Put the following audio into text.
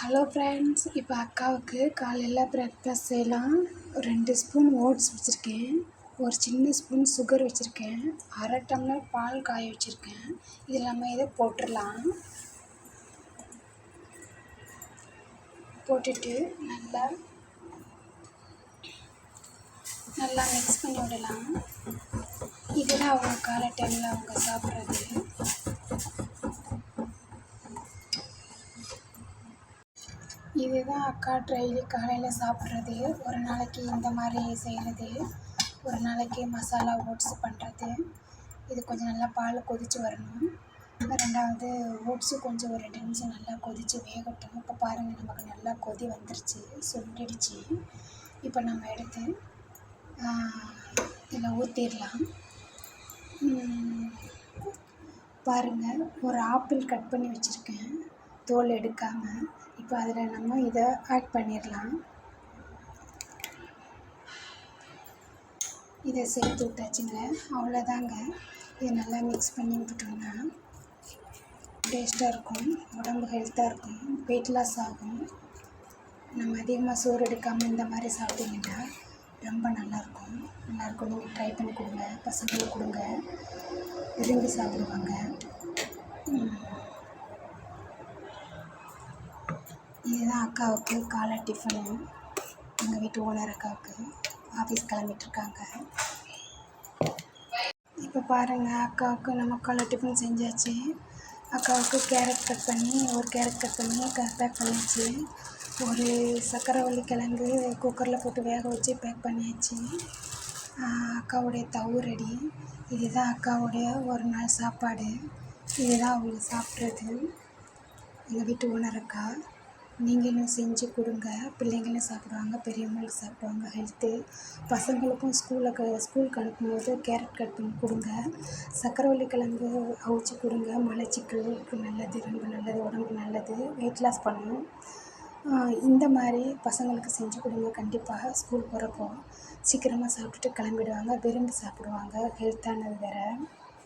Hello friends இப்போ அக்காவுக்கு காலையில் பிரேக்ஃபாஸ்ட் செய்யலாம். ஒரு ரெண்டு ஸ்பூன் ஓட்ஸ் வச்சுருக்கேன். ஒரு சின்ன ஸ்பூன் சுகர் வச்சுருக்கேன். அரை டம்ளர் பால் காய வச்சுருக்கேன். இது இல்லாமல் இதை போட்டுடலாம். போட்டுட்டு நல்லா நல்லா மிக்ஸ் பண்ணி விடலாம். இதெல்லாம் அவங்க காலை டைமில் அவங்க சாப்பிட்றது. இதுதான் அக்கா டெய்லி காலையில் சாப்பிட்றது. ஒரு நாளைக்கு இந்த மாதிரி செய்கிறது ஒரு நாளைக்கு மசாலா ஓட்ஸ் பண்ணுறது இது கொஞ்சம் நல்லா பால் கொதித்து வரணும். ரெண்டாவது ஓட்ஸு கொஞ்சம் ஒரு ரெண்டு நிமிஷம் நல்லா கொதித்து வேகட்டும். இப்போ பாருங்கள் நமக்கு நல்லா கொதி வந்துருச்சு சுண்டிடுச்சு. இப்போ நம்ம எடுத்து இதில் ஊற்றிடலாம் பாருங்கள் ஒரு ஆப்பிள் கட் பண்ணி வச்சுருக்கேன். தோல் எடுக்காமல் இப்போ அதில் நம்ம இதை ஆட் பண்ணிடலாம். இதை சேர்த்து விட்டாச்சுங்க. அவ்வளோதாங்க. இதை நல்லா மிக்ஸ் பண்ணி விட்டுட்டோம்னா டேஸ்ட்டாக இருக்கும் உடம்பு ஹெல்த்தாக இருக்கும் வெயிட் லாஸ் ஆகும். நம்ம அதிகமாக சோறு எடுக்காமல் இந்த மாதிரி சாப்பிட்டீங்கன்னா ரொம்ப நல்லாயிருக்கும். நல்லாயிருக்கும் நீங்கள் ட்ரை பண்ணி கொடுங்க பசங்களுக்கு கொடுங்க விரும்பி சாப்பிடுவாங்க. இதுதான் அக்காவுக்கு காலை டிஃபனு எங்கள் வீட்டு ஓனர் அக்காவுக்கு. ஆஃபீஸ் கிளம்பிட்டுருக்காங்க. இப்போ பாருங்கள் அக்காவுக்கு நம்ம காலை டிஃபன் செஞ்சாச்சு. அக்காவுக்கு கேரட் கட் பண்ணி ஒரு கேரட் கட் பண்ணி பேக் பண்ணியாச்சு. ஒரு சக்கரவள்ளி கிழங்கு குக்கரில் போட்டு வேக வச்சு பேக் பண்ணியாச்சு. அக்காவுடைய தவு ரெடி இதுதான் அக்காவுடைய ஒரு நாள் சாப்பாடு. இதுதான் அவங்க சாப்பிட்றது. எங்கள் வீட்டு ஓனர் அக்கா. நீங்களும் செஞ்சு கொடுங்க. பிள்ளைங்களும் சாப்பிடுவாங்க பெரியவங்களும் சாப்பிடுவாங்க. ஹெல்த்து பசங்களுக்கும் ஸ்கூலுக்கு ஸ்கூலுக்கு அனுப்பும்போது கேரட் கட் பண்ணி கொடுங்க. சக்கரவள்ளி கிழங்கு அவிச்சு கொடுங்க. மலைச்சிக்கலுக்கு நல்லது ரொம்ப நல்லது உடம்புக்கு நல்லது. வெயிட் லாஸ் பண்ணும். இந்த மாதிரி பசங்களுக்கு செஞ்சு கொடுங்க. கண்டிப்பாக ஸ்கூல் போகிறப்போ சீக்கிரமாக சாப்பிட்டுட்டு கிளம்பிடுவாங்க. விரும்பி சாப்பிடுவாங்க. ஹெல்த்தானது வேறு.